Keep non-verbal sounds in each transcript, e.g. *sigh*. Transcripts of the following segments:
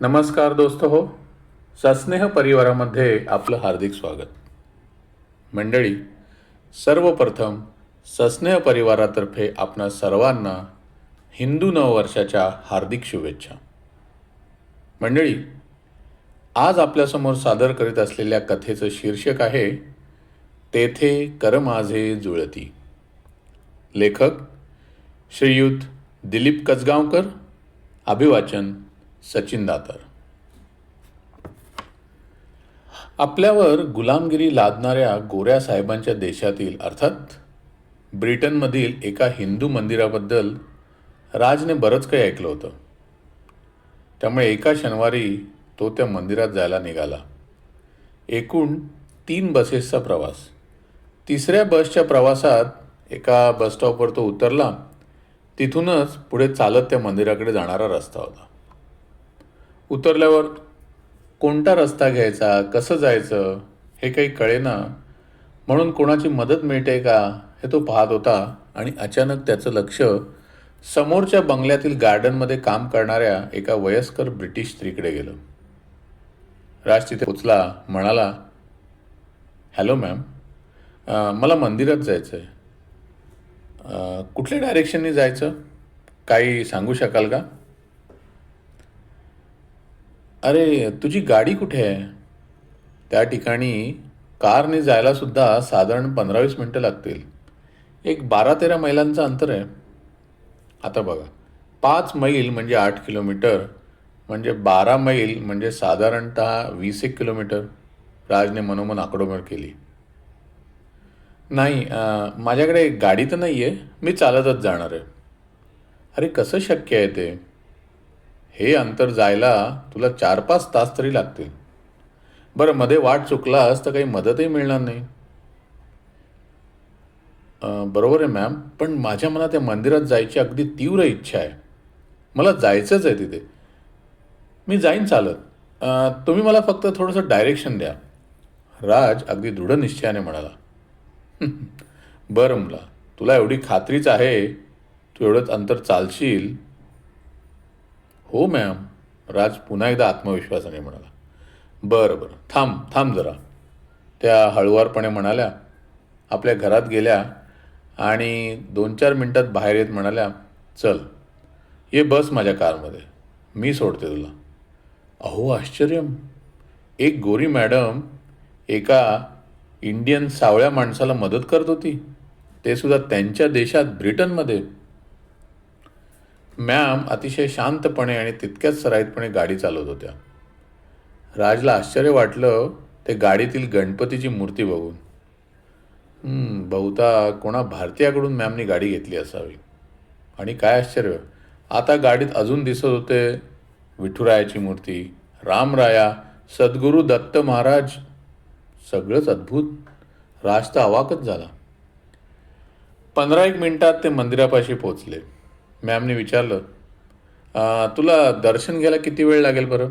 नमस्कार दोस्त हो. सस्नेह परिवारामध्ये आपलं हार्दिक स्वागत. मंडळी सर्वप्रथम सस्नेह परिवारातर्फे आपणा सर्वांना हिंदू नववर्षाच्या हार्दिक शुभेच्छा. मंडळी आज आपल्यासमोर सादर करीत असलेल्या कथेचं शीर्षक आहे तेथे कर माझे जुळती. लेखक श्रीयुत दिलीप कसगावकर अभिवाचन सचिन दातर. आपल्यावर गुलामगिरी लादणाऱ्या गोऱ्या साहेबांच्या देशातील अर्थात ब्रिटनमधील एका हिंदू मंदिराबद्दल राजने बरंच काही ऐकलं होतं. त्यामुळे एका शनिवारी तो त्या मंदिरात जायला निघाला. एकूण तीन बसेसचा प्रवास. तिसऱ्या बसच्या प्रवासात एका बसस्टॉपवर तो उतरला. तिथूनच पुढे चालत त्या मंदिराकडे जाणारा रस्ता होता. उतरल्यावर कोणता रस्ता घ्यायचा कसं जायचं हे काही कळेना. म्हणून कोणाची मदत मिळते का हे तो पाहत होता आणि अचानक त्याचं लक्ष समोरच्या बंगल्यातील गार्डनमध्ये काम करणाऱ्या एका वयस्कर ब्रिटिश स्त्रीकडे गेलं. राज तिथे पोचला म्हणाला हॅलो मॅम. मला मंदिरात जायचं आहे कुठल्या डायरेक्शननी जायचं? काही सांगू शकाल का? अरे तुझी गाडी कुठे आहे? त्या ठिकाणी कारने जायलासुद्धा साधारण पंधरा वीस मिनटं लागतील. एक बारा तेरा मैलांचं अंतर आहे. आता बघा पाच मैल म्हणजे आठ किलोमीटर म्हणजे बारा मैल म्हणजे साधारणतः वीस एक किलोमीटर. राजने मनोमन आकडेमोड केली. नाही माझ्याकडे गाडी तर नाही आहे मी चालतच जाणार आहे. अरे कसं शक्य आहे ते? हे अंतर जायला तुला चार पाच तास तरी लागतील. बरं मध्ये वाट चुकलास तर काही मदतही मिळणार नाही. बरोबर आहे मॅम पण माझ्या मनात त्या मंदिरात जायची अगदी तीव्र इच्छा आहे. मला जायचंच आहे तिथे. मी जाईन चालत. तुम्ही मला फक्त थोडंसं डायरेक्शन द्या. राज अगदी दृढ निश्चयाने म्हणाला. बरं मुला. तुला एवढी खात्रीच आहे. तू एवढंच अंतर चालशील. हो मॅम राज पुन्हा एकदा आत्मविश्वासाने म्हणाला. बरं बरं. थांब थांब जरा. त्या हळुवारपणे म्हणाल्या आपल्या घरात गेल्या आणि दोन चार मिनटात बाहेर येत म्हणाल्या चल ये बस माझ्या कारमध्ये. मी सोडते तुला. अहो आश्चर्यम एक गोरी मॅडम एका इंडियन सावळ्या माणसाला मदत करत होती. ते सुद्धा त्यांच्या देशात ब्रिटनमध्ये. मॅम अतिशय शांतपणे आणि तितक्याच सराईतपणे गाडी चालवत होत्या. राजला आश्चर्य वाटलं ते गाडीतील गणपतीची मूर्ती बघून. बहुता कोणा भारतीयाकडून मॅमनी गाडी घेतली असावी. आणि काय आश्चर्य आता गाडीत अजून दिसत होते विठुरायाची मूर्ती रामराया सद्गुरू दत्त महाराज. सगळंच अद्भुत. राज तर अवाकच झाला. पंधरा एक मिनिटात ते मंदिरापाशी पोचले मॅमने विचारलं तुला दर्शन घ्यायला किती वेळ लागेल बरं?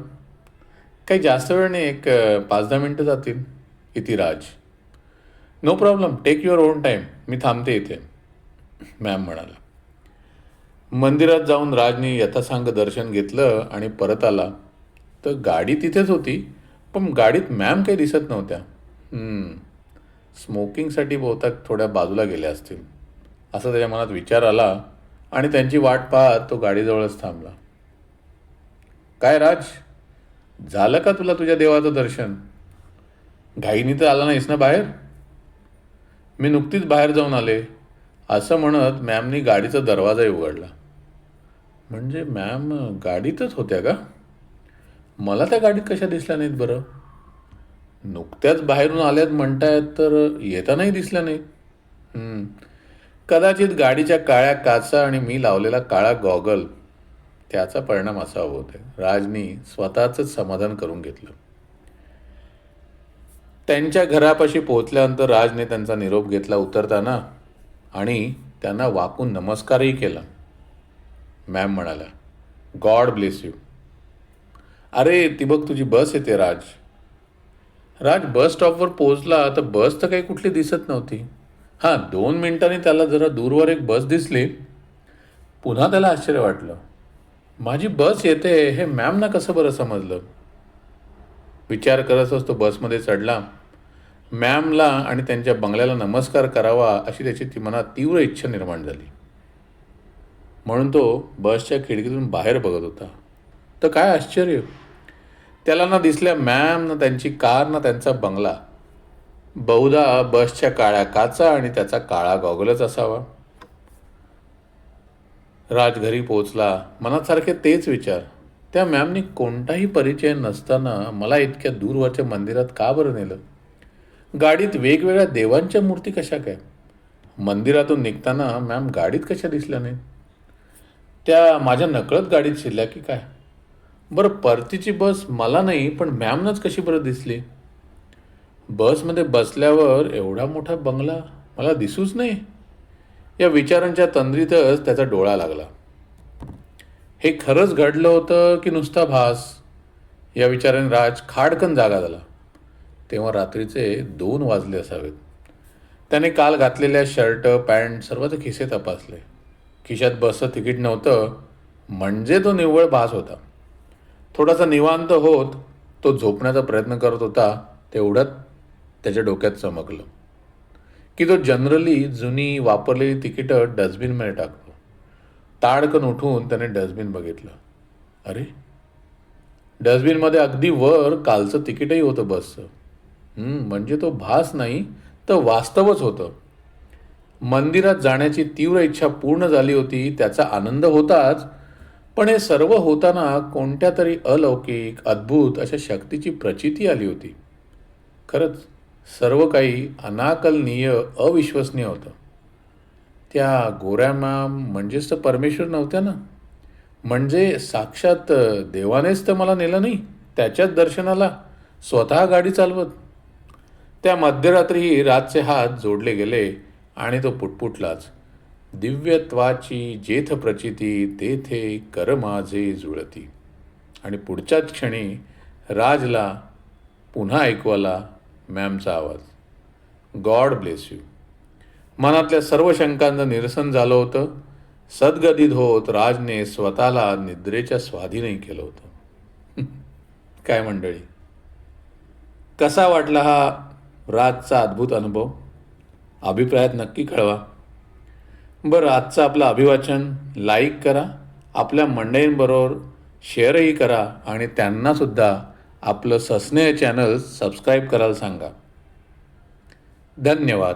काही जास्त वेळ नाही एक पाच दहा मिनटं जातील. इति Raj. No problem take your own time मी थांबते इथे. मॅम म्हणाला. मंदिरात जाऊन राजने यथासांग दर्शन घेतलं आणि परत आला. तर गाडी तिथेच होती पण गाडीत मॅम काही दिसत नव्हत्या. स्मोकिंगसाठी बहुतेक थोड्या बाजूला गेल्या असतील. असा त्याच्या मनात विचार आला. आणि त्यांची वाट पाहत तो गाडीजवळच थांबला. काय राज? झालं का तुला तुझ्या देवाचं दर्शन? घाईनी तर आला नाहीस ना बाहेर? मी नुकतीच बाहेर जाऊन आले. असं म्हणत मॅमनी गाडीचा दरवाजाही उघडला. म्हणजे मॅम गाडीतच होत्या का? मला त्या गाडीत कशा दिसल्या नाहीत बरं? नुकत्याच बाहेरून आल्यात म्हणतायत तर येतानाही दिसल्या नाहीत. कदाचित गाडीच्या काळ्या काचा आणि मी लावलेला काळा गॉगल त्याचा परिणाम असा होतो आहे. राजनी स्वतःच समाधान करून घेतलं. त्यांच्या घरापाशी पोहोचल्यानंतर राजने त्यांचा निरोप घेतला उतरताना आणि त्यांना वाकून नमस्कारही केला. मॅम म्हणाल्या गॉड ब्लेस यू. अरे ती बघ तुझी बस येते राज. राज बस स्टॉपवर पोहोचला तर बस तर काही कुठली दिसत नव्हती. हां दोन मिनटांनी त्याला जरा दूरवर एक बस दिसली. पुन्हा त्याला आश्चर्य वाटलं. माझी बस येते हे मॅमना कसं बरं समजलं? विचार करतच तो बसमध्ये चढला. मॅमला आणि त्यांच्या बंगल्याला नमस्कार करावा अशी त्याची ती मनात तीव्र इच्छा निर्माण झाली. म्हणून तो बसच्या खिडकीतून बाहेर बघत होता. तर काय आश्चर्य? त्याला ना दिसल्या मॅम ना त्यांची कार ना त्यांचा बंगला. बहुधा बसच्या काळ्या काचा आणि त्याचा काळा गॉगलच असावा. राज घरी पोचला मनात सारखे तेच विचार. त्या मॅमनी कोणताही परिचय नसताना मला इतक्या दूरवरच्या मंदिरात का बरं नेलं? गाडीत वेगवेगळ्या देवांच्या मूर्ती कशा काय? मंदिरातून निघताना मॅम गाडीत कशा दिसल्या नाहीत? त्या माझ्या नकळत गाडीत शिरल्या की काय? बरं परतीची बस मला नाही पण मॅमनंच कशी बरं दिसली? बसमध्ये बसल्यावर एवढा मोठा बंगला मला दिसूच नाही. या विचारांच्या तंद्रीतच त्याचा डोळा लागला. हे खरंच घडलं होतं की नुसता भास? या विचाराने राज खाडकन जागा झाला. तेव्हा रात्रीचे दोन वाजले असावेत. त्याने काल घातलेल्या शर्ट पॅन्ट सर्वचे खिसे तपासले. खिशात बसचं तिकीट नव्हतं म्हणजे तो निव्वळ भास होता. थोडासा निवांत होत तो झोपण्याचा प्रयत्न करत होता तेवढ्यात त्याच्या डोक्यात चमकलं. की तो जनरली जुनी वापरलेली तिकीटं डस्टबिनमध्ये टाकतो. ताडकन उठून त्याने डस्टबिन बघितलं. अरे डस्टबिनमध्ये अगदी वर कालचं तिकीटही होतं बसचं. म्हणजे तो भास नाही तर वास्तवच होतं. मंदिरात जाण्याची तीव्र इच्छा पूर्ण झाली होती त्याचा आनंद होताच पण हे सर्व होताना कोणत्या तरी अलौकिक अद्भुत अशा शक्तीची प्रचिती आली होती. खरंच सर्व काही अनाकलनीय अविश्वसनीय होतं. त्या गोऱ्या मॅम म्हणजेच तर परमेश्वर नव्हत्या ना? म्हणजे साक्षात देवानेच तर मला नेलं नाही त्याच्याच दर्शनाला स्वतः गाडी चालवत. त्या मध्यरात्रीही रातचे हात जोडले गेले आणि तो पुटपुटलाच. दिव्यत्वाची जेथ प्रचिती तेथे कर माझे जुळती. आणि पुढच्याच क्षणी राजला पुन्हा ऐकवाला मॅमचा आवाज गॉड ब्लेस यू. मनातल्या सर्व शंकांचं निरसन झालं होतं. सद्गदित होत राजने स्वतःला निद्रेच्या स्वाधीनही केलं होतं. *laughs* काय मंडळी? कसा वाटला हा राजचा अद्भुत अनुभव? अभिप्रायात नक्की कळवा. बरं आजचं आपलं अभिवाचन लाईक करा. आपल्या मंडळींबरोबर शेअरही करा आणि त्यांनासुद्धा आपलं सस्नेह चॅनल सबस्क्राईब करायला सांगा. धन्यवाद.